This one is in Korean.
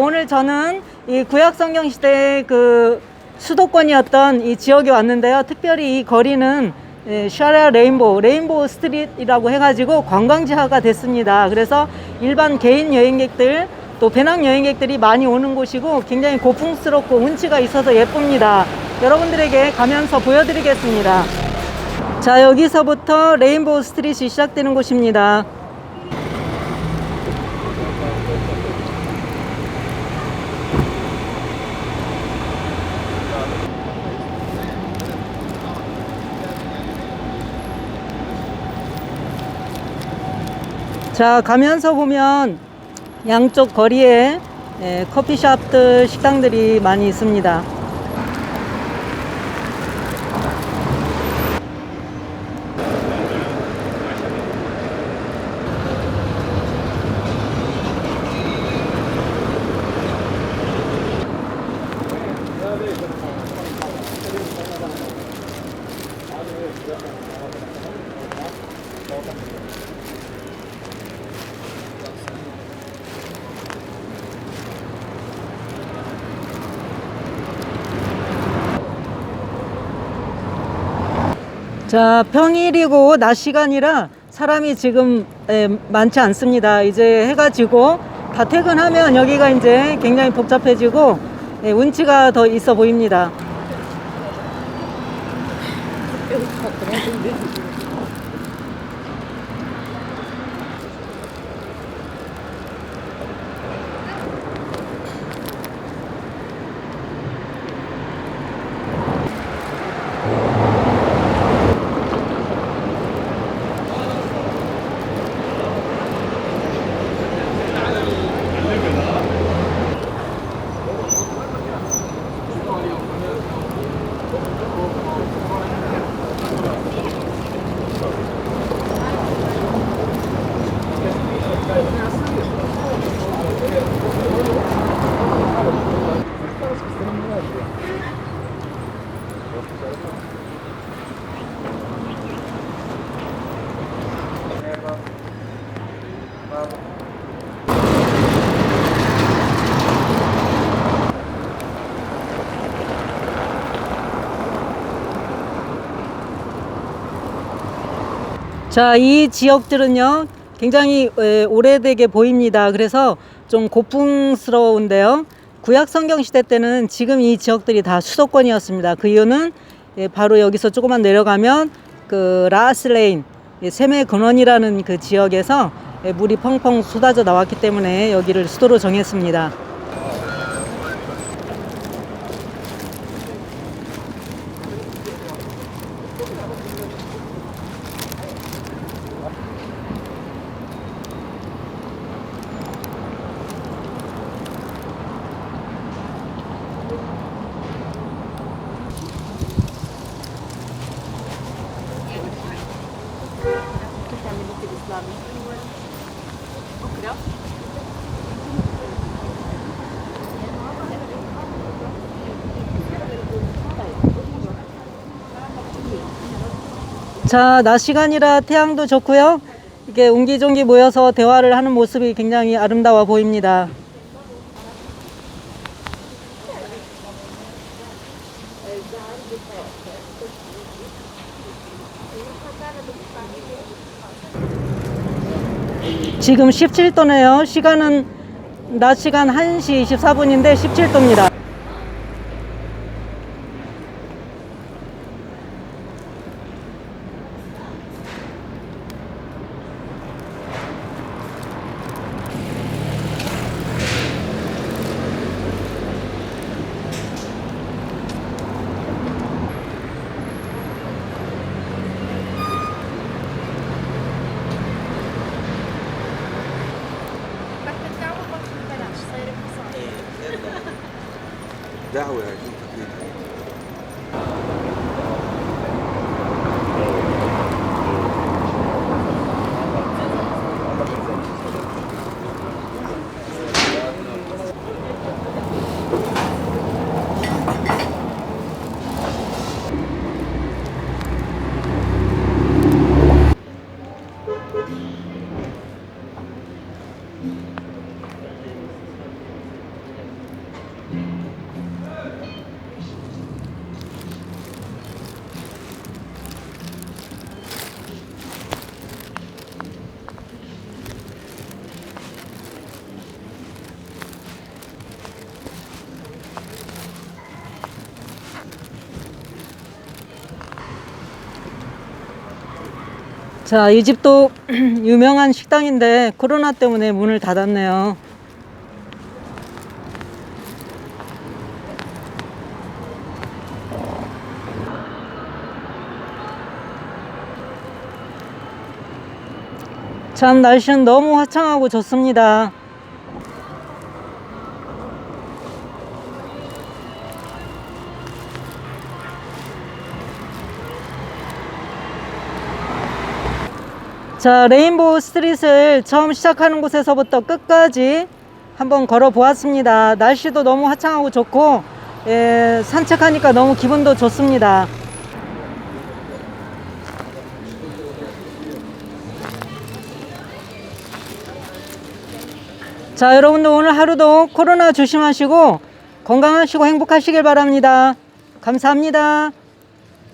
오늘 저는 이 구약 성경 시대의 그 수도권이었던 이 지역에 왔는데요. 특별히 이 거리는 예, 샤라 레인보우, 레인보우 스트릿이라고 해가지고 관광지화가 됐습니다. 그래서 일반 개인 여행객들 또 배낭 여행객들이 많이 오는 곳이고 굉장히 고풍스럽고 운치가 있어서 예쁩니다. 여러분들에게 가면서 보여드리겠습니다. 자, 여기서부터 레인보우 스트릿이 시작되는 곳입니다. 자 가면서 보면 양쪽 거리에 예, 커피숍들 식당들이 많이 있습니다 자 평일이고 낮 시간이라 사람이 지금 예, 많지 않습니다. 이제 해가 지고 다 퇴근하면 여기가 이제 굉장히 복잡해지고 예, 운치가 더 있어 보입니다 자, 이 지역들은요, 굉장히 에, 오래되게 보입니다. 그래서 좀 고풍스러운데요. 구약 성경 시대 때는 지금 이 지역들이 다 수도권이었습니다. 그 이유는 예, 바로 여기서 조금만 내려가면 그 라스레인, 예, 샘의 근원이라는 그 지역에서 예, 물이 펑펑 쏟아져 나왔기 때문에 여기를 수도로 정했습니다. 자, 낮 시간이라 태양도 좋고요. 이게 옹기종기 모여서 대화를 하는 모습이 굉장히 아름다워 보입니다. 지금 17도네요. 시간은 낮 시간 1시 24분인데 17도입니다. دعوه يا جماعه Thank mm -hmm. you. 자, 이 집도 유명한 식당인데 코로나 때문에 문을 닫았네요. 참 날씨는 너무 화창하고 좋습니다. 자, 레인보우 스트릿을 처음 시작하는 곳에서부터 끝까지 한번 걸어 보았습니다. 날씨도 너무 화창하고 좋고, 예, 산책하니까 너무 기분도 좋습니다. 자, 여러분들 오늘 하루도 코로나 조심하시고 건강하시고 행복하시길 바랍니다. 감사합니다.